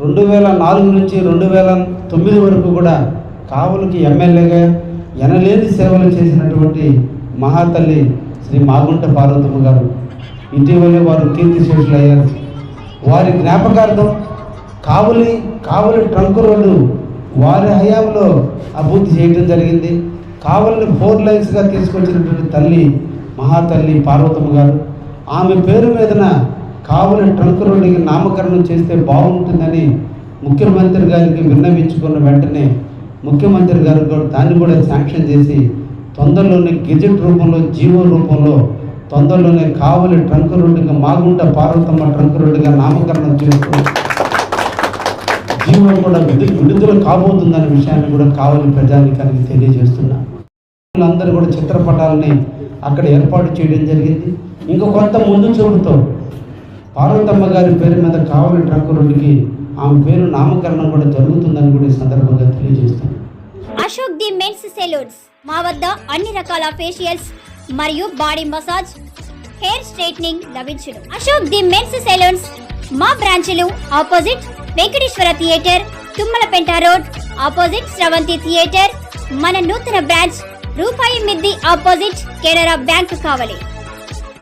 రెండు వేల నాలుగు నుంచి రెండు వేల తొమ్మిది వరకు కూడా కావులకి ఎమ్మెల్యేగా ఎనలేని సేవలు చేసినటువంటి మహాతల్లి శ్రీ మాగుంట పార్వతమ్మ గారు. ఇటీవలే వారు కీర్తిశేషులు అయ్యారు వారి జ్ఞాపకార్థం కావులి కావులి ట్రంక్ రోడ్డు వారి హయాంలో అభివృద్ధి చేయడం జరిగింది. కావలిని ఫోర్ లైన్స్గా తీసుకొచ్చినటువంటి తల్లి మహాతల్లి పార్వతమ్మ గారు. ఆమె పేరు మీదన కావలి ట్రంక్ రోడ్డుకి నామకరణం చేస్తే బాగుంటుందని ముఖ్యమంత్రి గారికి విన్నవించుకున్న వెంటనే ముఖ్యమంత్రి గారు కూడా దాన్ని కూడా శాంక్షన్ చేసి తొందరలోనే గెజెట్ రూపంలో జీవో రూపంలో తొందరలోనే కావలి ట్రంక్ రోడ్డుగా మాగుంట పార్వతమ్మ ట్రంక్ రోడ్డుగా నామకరణం చేస్తూ జీవో కూడా విడు విడుదల కాబోతుందనే విషయాన్ని కూడా కావలి ప్రజానికానికి తెలియజేస్తున్నా. అందరూ కూడా చిత్రపటాలని అక్కడ ఏర్పాటు చేయడం జరిగింది. ఇంకా కొంత ముందు చూపుతో పార్వతమ్మ గారి పేరు మీద కావలి ట్రక్ రోడ్డుకి ఆమె పేరు నామకరణం కూడా జరుగుతుందని కూడా ఈ సందర్భంగా తెలియజేస్తాను అశోక్ ది మెన్స్ సెలూన్స్. మా వద్ద అన్ని రకాల ఫేషియల్స్ మరియు బాడీ మసాజ్ హెయిర్ స్ట్రైట్నింగ్ లభించును. Ashok the men's salons. మా బ్రాంచ్లు opposite Venkateswara theatre Tummalapenta road opposite Sravanthi theatre. మన నూతన బ్రాంచ్ రూపాయి మిద్ది ఆపోజిట్ కెనరా బ్యాంక్ కావాలి.